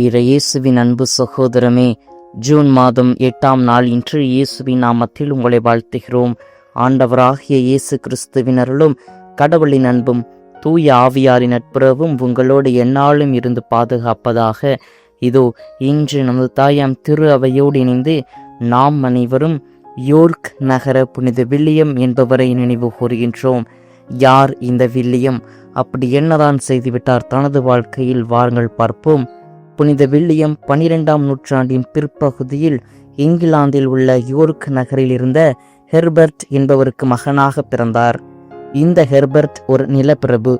இற இயேசுவின் அன்பு சகோதரமே ஜூன் மாதம் எட்டாம் நாள் இன்று இயேசுவின் நாமத்தில் உங்களை வாழ்த்துகிறோம். ஆண்டவராகிய இயேசு கிறிஸ்துவின் அருளும் கடவுளின் அன்பும் தூய ஆவியாரின் நட்புறவும் உங்களோடு எந்நாளும் இருந்து பாதுகாப்பதாக. இதோ இன்று நமது தாயாம் திரு அவையோடு இணைந்து நாம் அனைவரும் யோர்க் நகர புனித வில்லியம் என்பவரை நினைவு கூறுகின்றோம். யார் இந்த வில்லியம்? அப்படி என்னதான் செய்துவிட்டார்? தனது வாழ்க்கையில் வாருங்கள் பார்ப்போம். புனித வில்லியம் பனிரெண்டாம் நூற்றாண்டின் பிற்பகுதியில் இங்கிலாந்தில் உள்ள யோர்க் நகரில் இருந்த ஹெர்பர்ட் என்பவருக்கு மகனாக பிறந்தார். இந்த ஹெர்பர்ட் ஒரு நிலப்பிரபு.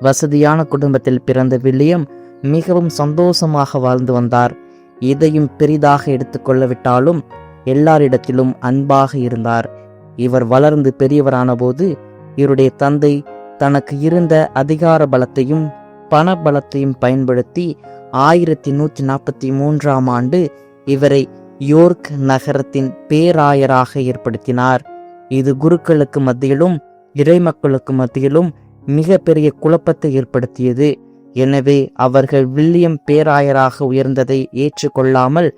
வசதியான குடும்பத்தில் பிறந்த வில்லியம் மிகவும் சந்தோஷமாக வாழ்ந்து வந்தார். எதையும் பெரிதாக எடுத்துக்கொள்ளவிட்டாலும் எல்லாரிடத்திலும் அன்பாக இருந்தார். இவர் வளர்ந்து பெரியவரான போது இவருடைய தந்தை தனக்கு இருந்த அதிகார பலத்தையும் பண பலத்தையும் பயன்படுத்தி ஆயிரத்தி நூற்றி நாற்பத்தி மூன்றாம் ஆண்டு இவரை யோர்க் நகரத்தின் பேராயராக ஏற்படுத்தினார். இது குருக்களுக்கு மத்தியிலும் இறைமக்களுக்கு மத்தியிலும் மிக பெரிய குழப்பத்தை ஏற்படுத்தியது. எனவே அவர்கள் வில்லியம் பேராயராக உயர்ந்ததை ஏற்றுக்கொள்ளாமல்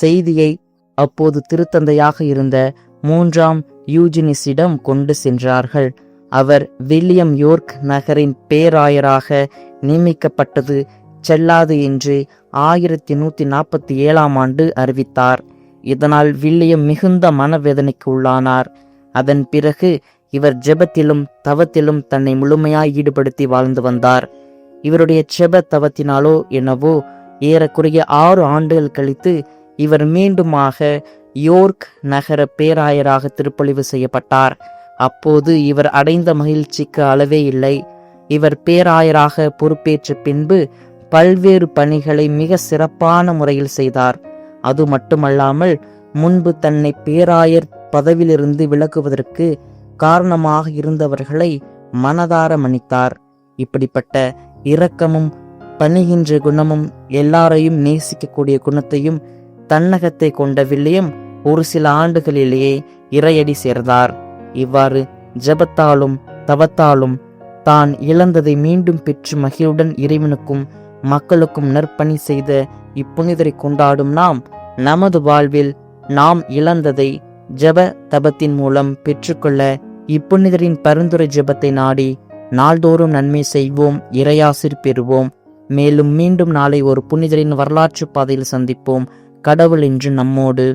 செய்தியை அப்போது திருத்தந்தையாக இருந்த மூன்றாம் யூஜினிஸிடம் கொண்டு சென்றார்கள். அவர் வில்லியம் யோர்க் நகரின் பேராயராக நியமிக்கப்பட்டது செல்லாது என்று ஆயிரத்தி நூற்றி நாற்பத்தி ஏழாம் ஆண்டு அறிவித்தார். இதனால் வில்லியம் மிகுந்த மனவேதனைக்கு உள்ளானார். அதன் பிறகு இவர் ஜெபத்திலும் தவத்திலும் தன்னை முழுமையாய் ஈடுபடுத்தி வாழ்ந்து வந்தார். இவருடைய செப தவத்தினாலோ என்னவோ ஏறக்குறைய ஆறு ஆண்டுகள் கழித்து இவர் மீண்டுமாக யோர்க் நகர பேராயராக திருப்பொழிவு செய்யப்பட்டார். அப்போது இவர் அடைந்த மகிழ்ச்சிக்கு அளவே இல்லை. இவர் பேராயராக பொறுப்பேற்ற பின்பு பல்வேறு பணிகளை மிக சிறப்பான முறையில் செய்தார். அது மட்டுமல்லாமல் முன்பு தன்னை பேராயர் பதவியிலிருந்து விலகுவதற்கு காரணமாக இருந்தவர்களை மனதார மன்னித்தார். இப்படிப்பட்ட இரக்கமும் பணிகின்ற குணமும் எல்லாரையும் நேசிக்கக்கூடிய குணத்தையும் தன்னகத்தை கொண்ட வில்லியம் ஒரு சில ஆண்டுகளிலேயே இறையடி சேர்ந்தார். இவ்வாறு ஜபத்தாலும் தவத்தாலும் தான் இழந்ததை மீண்டும் பெற்று மகிழுடன் இறைவனுக்கும் மக்களுக்கும் நற்பணி செய்த இப்புனிதரை கொண்டாடும் நாம் நமது வாழ்வில் நாம் இழந்ததை ஜப தபத்தின் மூலம் பெற்றுக்கொள்ள இப்புனிதரின் பரிந்துரை ஜெபத்தை நாடி நாள்தோறும் நன்மை செய்வோம் இறையாசிர் பெறுவோம். மேலும் மீண்டும் நாளை ஒரு புனிதரின் வரலாற்று பாதையில் சந்திப்போம். கடவுள் என்று நம்மோடு.